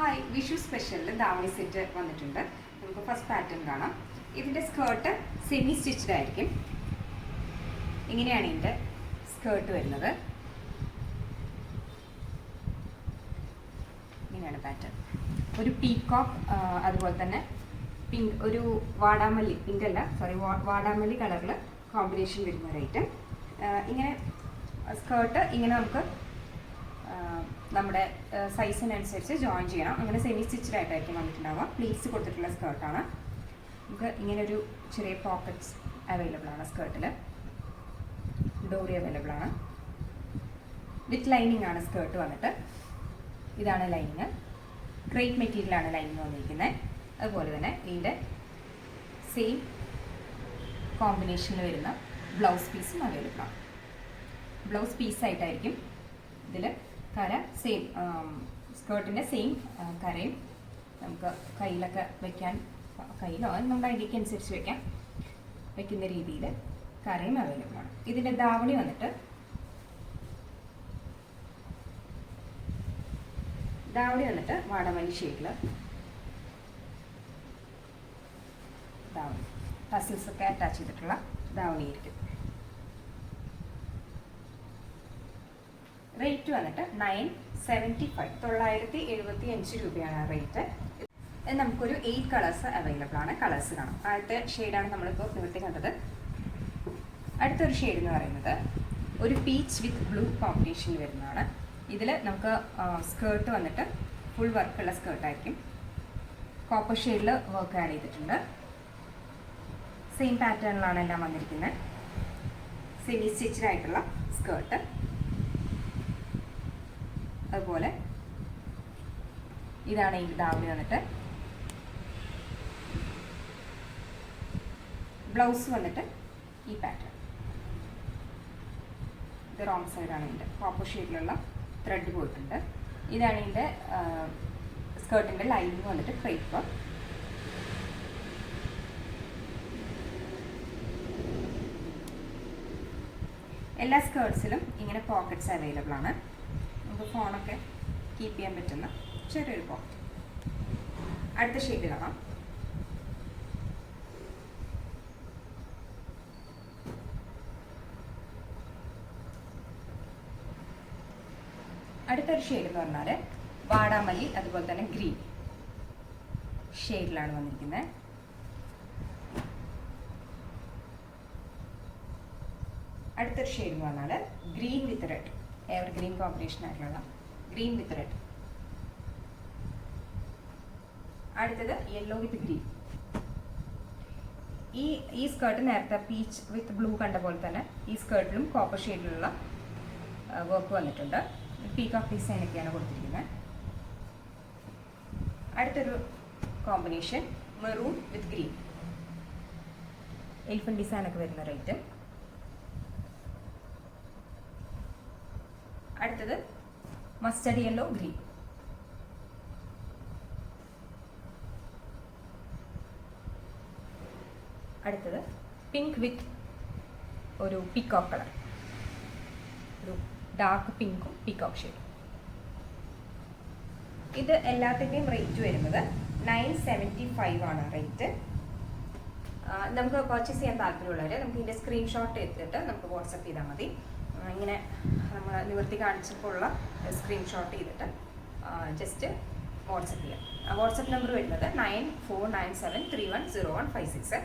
Hi Vishu സ്പെഷ്യലിൽ davani set വന്നിട്ടുണ്ട്. നമുക്ക് ഫസ്റ്റ് പാറ്റേൺ കാണാം. ഇതിന്റെ സ്കേർട്ട് സെമി സ്റ്റിച്ച്ഡ് ആയിരിക്കും. ഇങ്ങനെയാണ് ഇതിന്റെ സ്കേർട്ട് വരുന്നത്. ഇങ്ങനെയാണ് പാറ്റേൺ ഒരു പീക്കോക്ക് അതുപോലെ തന്നെ പിങ്ക് ഒരു വാടാമല്ലി പിങ്ക് അല്ല സോറി വാടാമല്ലി കളറിൽ കോമ്പിനേഷൻ വരുന്ന ഒരു ഐറ്റം ഇങ്ങനെ സ്കേർട്ട് ഇങ്ങനെ നമുക്ക് നമ്മുടെ സൈസിനനുസരിച്ച് ജോയിൻ ചെയ്യണം. അങ്ങനെ സെമി സ്റ്റിച്ചഡ് ആയിട്ടായിരിക്കും വന്നിട്ടുണ്ടാവുക. പ്ലീറ്റ്സ് കൊടുത്തിട്ടുള്ള സ്കേർട്ടാണ് നമുക്ക് ഇങ്ങനെ ഒരു ചെറിയ പോക്കറ്റ്സ് അവൈലബിൾ ആണ് സ്കേർട്ടിൽ ഡോറി അവൈലബിൾ ആണ്. വിത്ത് ലൈനിങ് ആണ് സ്കേർട്ട് വന്നിട്ട്. ഇതാണ് ലൈനിങ് ക്രേറ്റ് മെറ്റീരിയലാണ് ലൈനിങ് വന്നിരിക്കുന്നത്. അതുപോലെ തന്നെ ഇതിന്റെ സെയിം കോമ്പിനേഷനിൽ വരുന്ന ബ്ലൗസ് പീസും അവൈലബിൾ ആണ്. ബ്ലൗസ് പീസായിട്ടായിരിക്കും ഇതിൽ കര സെയിം സ്കേർട്ടിന്റെ സെയിം കരയും. നമുക്ക് കയ്യിലൊക്കെ വെക്കാൻ കയ്യിലോ നമ്മുടെ ഐഡിയക്ക് അനുസരിച്ച് വെക്കാം. വെക്കുന്ന രീതിയിൽ കരയും അവൈലബിൾ ആണ്. ഇതിന്റെ ധാവണി വന്നിട്ട് ധാവണി വന്നിട്ട് വാടമല്ലി ഷേപ്പിൽ ധാവണി. ടസിൽസ് ഒക്കെ അറ്റാച്ച് ചെയ്തിട്ടുള്ള ധാവണി ആയിരിക്കും റേറ്റ് വന്നിട്ട് നയൻ സെവന്റി ഫൈവ് തൊള്ളായിരത്തി എഴുപത്തി അഞ്ച് രൂപയാണ് റേറ്റ് നമുക്കൊരു എയ്റ്റ് കളേഴ്സ് അവൈലബിൾ ആണ്. കളേഴ്സ് കാണാം. ആദ്യത്തെ ഷെയ്ഡാണ് നമ്മളിപ്പോൾ നിവർത്തി കണ്ടത്. അടുത്തൊരു ഷെയ്ഡ് എന്ന് പറയുന്നത് ഒരു പീച്ച് വിത്ത് ബ്ലൂ കോമ്പിനേഷൻ വരുന്നതാണ്. ഇതിൽ നമുക്ക് സ്കേർട്ട് വന്നിട്ട് ഫുൾ വർക്കുള്ള സ്കേർട്ടായിരിക്കും കോപ്പർ ഷെയ്ഡിൽ വർക്ക് ആഡ് ചെയ്തിട്ടുണ്ട്. സെയിം പാറ്റേണിലാണ് എല്ലാം വന്നിരിക്കുന്നത് സെമി സ്റ്റിച്ചഡ് ആയിട്ടുള്ള സ്കേർട്ട് അതുപോലെ ഇതാണ് ഈ ദാവണി വന്നിട്ട്. ബ്ലൗസ് വന്നിട്ട് ഈ പാറ്റേൺ ഇത് റോങ് സൈഡാണ് ഇതിന്റെ ഷേപ്പിലുള്ള ത്രെഡ് പോയിട്ടുണ്ട്. ഇതാണ് ഇതിന്റെ സ്കേർട്ടിന്റെ ലൈനിങ് വന്നിട്ട് ക്രേപ്പ് എല്ലാ സ്കേർട്ട്സിലും ഇങ്ങനെ പോക്കറ്റ്സ് അവൈലബിൾ ആണ്. നമുക്ക് ഫോണൊക്കെ കീപ്പ് ചെയ്യാൻ പറ്റുന്ന ചെറിയൊരു പോക്കറ്റ് അടുത്ത ഷെയ്ഡ് കാണാം. അടുത്തൊരു ഷെയ്ഡ് എന്ന് പറഞ്ഞാൽ വാടാമല്ലി അതുപോലെ തന്നെ ഗ്രീൻ ഷെയ്ഡിലാണ് വന്നിരിക്കുന്നത് അടുത്തൊരു ഷെയ്ഡ് എന്ന് പറഞ്ഞാൽ green with red ever green combination ആയിട്ടുള്ള ഗ്രീൻ വിത്ത് റെഡ് അടുത്തത് യെല്ലോ വിത്ത് ഗ്രീൻ ഈ ഈ സ്കേർട്ട് നേരത്തെ പീച്ച് വിത്ത് ബ്ലൂ കണ്ട പോലെ തന്നെ ഈ സ്കേർട്ടിലും കോപ്പർ ഷെയ്ഡിലുള്ള വർക്ക് വന്നിട്ടുണ്ട്. പീക്ക് ഓഫ് ഡിസൈനൊക്കെയാണ് കൊടുത്തിരിക്കുന്നത് അടുത്തൊരു combination maroon with green elephant ഡിസൈനൊക്കെ വരുന്ന റേറ്റ് അടുത്തത് മസ്റ്റർഡ് യെല്ലോ ഗ്രീൻ അടുത്തത് പിങ്ക് വിത്ത് ഒരു പീക്കോക്ക് കളർ ഒരു ഡാർക്ക് പിങ്കും പീക്കോക്ക് ഷെയ്ഡും ഇത് എല്ലാത്തിന്റെയും റേറ്റ് വരുന്നത് നയൻ സെവന്റി ഫൈവ് ആണ് റേറ്റ് നമുക്ക് പർച്ചേസ് ചെയ്യാൻ താല്പര്യമുള്ളവർ നമുക്ക് ഇതിന്റെ സ്ക്രീൻഷോട്ട് എടുത്തിട്ട് നമുക്ക് വാട്സപ്പ് ചെയ്താൽ മതി. ഇങ്ങനെ നമ്മൾ നിവർത്തി കാണിച്ചപ്പോൾ ഉള്ള സ്ക്രീൻഷോട്ട് ചെയ്തിട്ട് ജസ്റ്റ് വാട്സപ്പ് ചെയ്യാം. വാട്സപ്പ് നമ്പർ വരുന്നത് nine four nine seven three one zero one five six